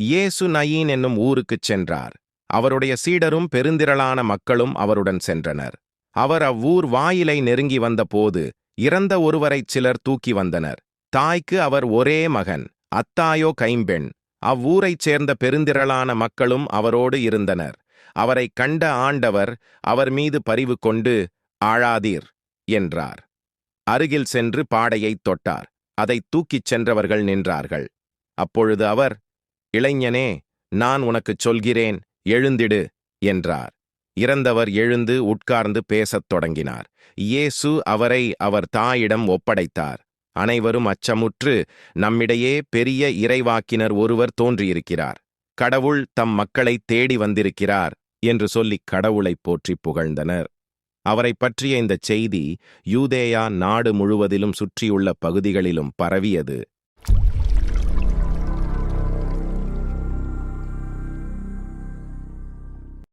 இயேசு நயீன் என்னும் ஊருக்குச் சென்றார். அவருடைய சீடரும் பெருந்திரளான மக்களும் அவருடன் சென்றனர். அவர் அவ்வூர் வாயிலை நெருங்கி வந்தபோது இறந்த ஒருவரைச் சிலர் தூக்கி வந்தனர். தாய்க்கு அவர் ஒரே மகன் அத்தாயோ கைம்பெண். அவ்வூரைச் சேர்ந்த பெருந்திரளான மக்களும் அவரோடு இருந்தனர். அவரைக் கண்ட ஆண்டவர் அவர் மீது பரிவு கொண்டு ஆழாதீர் என்றார். அருகில் சென்று பாடையைத் தொட்டார். அதைத் தூக்கிச் சென்றவர்கள் நின்றார்கள். அப்பொழுது அவர் இளைஞனே நான் உனக்குச் சொல்கிறேன் எழுந்திடு என்றார். இறந்தவர் எழுந்து உட்கார்ந்து பேசத் தொடங்கினார். இயேசு அவரை அவர் தாயிடம் ஒப்படைத்தார். அனைவரும் அச்சமுற்று நம்மிடையே பெரிய இறைவாக்கினர் ஒருவர் தோன்றியிருக்கிறார். கடவுள் தம் மக்களை தேடி வந்திருக்கிறார் என்று சொல்லிக் கடவுளைப் போற்றிப் புகழ்ந்தனர். அவரைப் பற்றிய இந்தச் செய்தி யூதேயா நாடு முழுவதிலும் சுற்றியுள்ள பகுதிகளிலும் பரவியது.